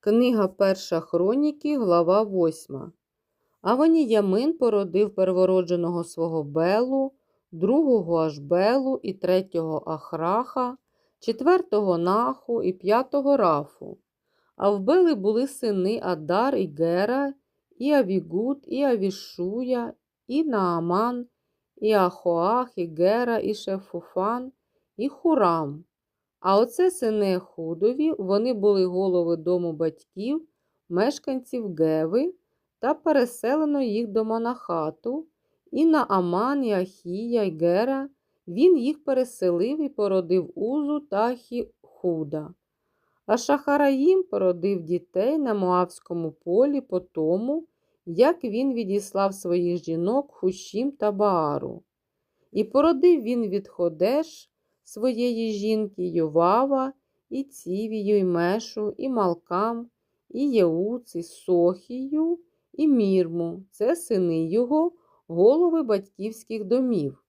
Книга Перша Хроніки, глава 8. А Ваніямин породив первородженого свого Белу, другого Ашбелу і третього Ахраха, четвертого Наху і п'ятого Рафу. А в Бели були сини Адар і Гера, і Авігуд, і Авішуя, і Нааман, і Ахоах, і Гера, і Шефуфан, і Хурам. А оце сини Худові, вони були голови дому батьків, мешканців Геви, та переселено їх до Манахату, і на Аман, Ахія, і Гера, він їх переселив і породив Узу та Худа. А Шахараїм породив дітей на Моавському полі по тому, як він відіслав своїх жінок Хущім та Баару. І породив він від Ходеш, своєї жінки Йовава, і Цівію, і Мешу, і Малкам, і Єуц, Сохію, і Мірму. Це сини його, голови батьківських домів.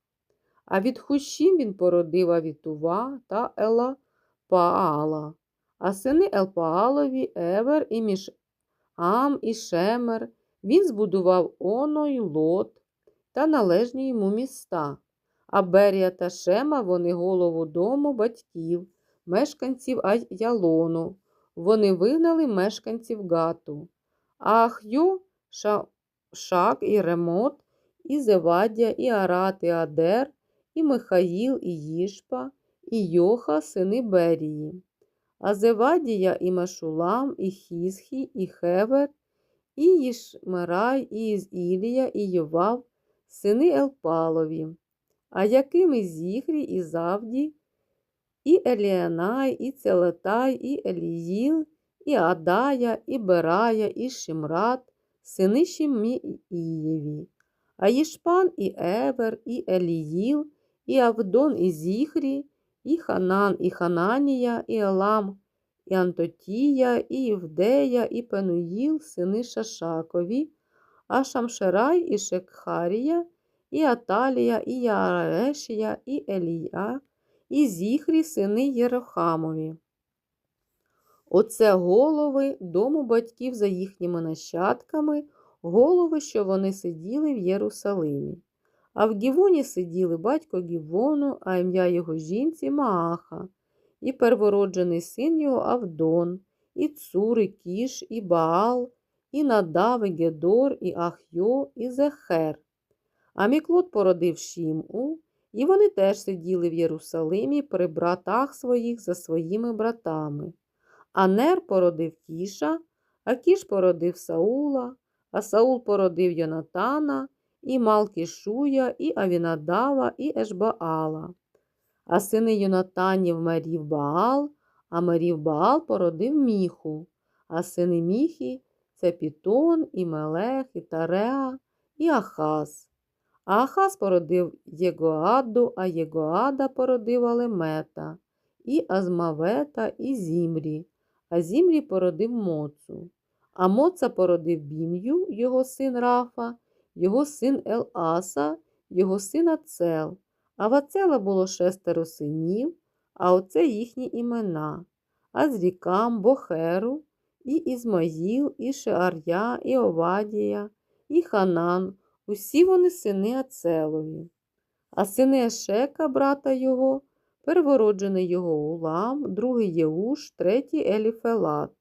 А від Хущім він породив Авітува та Елапаала. А сини Елпаалові Евер і Мішам і Шемер. Він збудував Оно й Лот та належні йому міста. А Берія та Шема вони голову дому батьків, мешканців Аялону. Вони вигнали мешканців Гату. А Ахйо, Шак і Ремот, і Зевадя, і Арат, і Адер, і Михаїл, і Їшпа, і Йоха, сини Берії. А Зевадія і Машулам, і Хісхі, і Хевер, і Їшмерай, і Ізілія, і Йовав, сини Елпалові а якими Зіхрі, і Завді, і Еліанай, і Целетай, і Еліїл, і Адая, і Берая, і Шимрат, сини Шиміїєві, а Їшпан, і Евер, і Еліїл, і Авдон, і Зіхрі, і Ханан, і Хананія, і Елам, і Антотія, і Євдея, і Пенуїл, сини Шашакові, а Шамшерай, і Шекхарія, і Аталія, і Яарешія, і Елія, і Зіхрі, сини Єрохамові. Оце голови дому батьків за їхніми нащадками, голови, що вони сиділи в Єрусалимі. А в Гівоні сиділи батько Гівону, а ім'я його жінці Мааха, і первороджений син його Авдон, і Цур, і Кіш, і Баал, і Надав, і Гедор, і Ахйо, і Зехер. А Міклот породив Шім'у, і вони теж сиділи в Єрусалимі при братах своїх за своїми братами. А Нер породив Кіша, а Кіш породив Саула, а Саул породив Йонатана, і Малкішуя, і Авінадава, і Ешбаала. А сини Йонатанів Марів Баал, а Марів Баал породив міху, а сини міхі це Пітон, і Мелех, і Тареа, і Ахаз. А Ахаз породив Єгоаду, а Єгоада породив Алемета, і Азмавета, і Зімрі, а Зімрі породив Моцу. А Моца породив Бім'ю, його син Рафа, його син Еласа, його син Ацел. А в Ацела було шестеро синів, а оце їхні імена Азрікам, Бохеру, і Ізмаїл, і Шеар'я, і Овадія, і Ханан. Усі вони сини Ацелові, а сини Ешека, брата його, первороджений його Улам, другий Єуш, третій Еліфелат.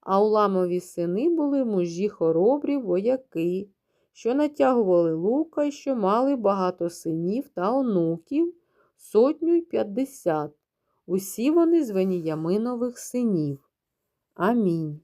А Уламові сини були мужі хоробрі вояки, що натягували лука і що мали багато синів та онуків, сотню й п'ятдесят. Усі вони з Веніяминових синів. Амінь.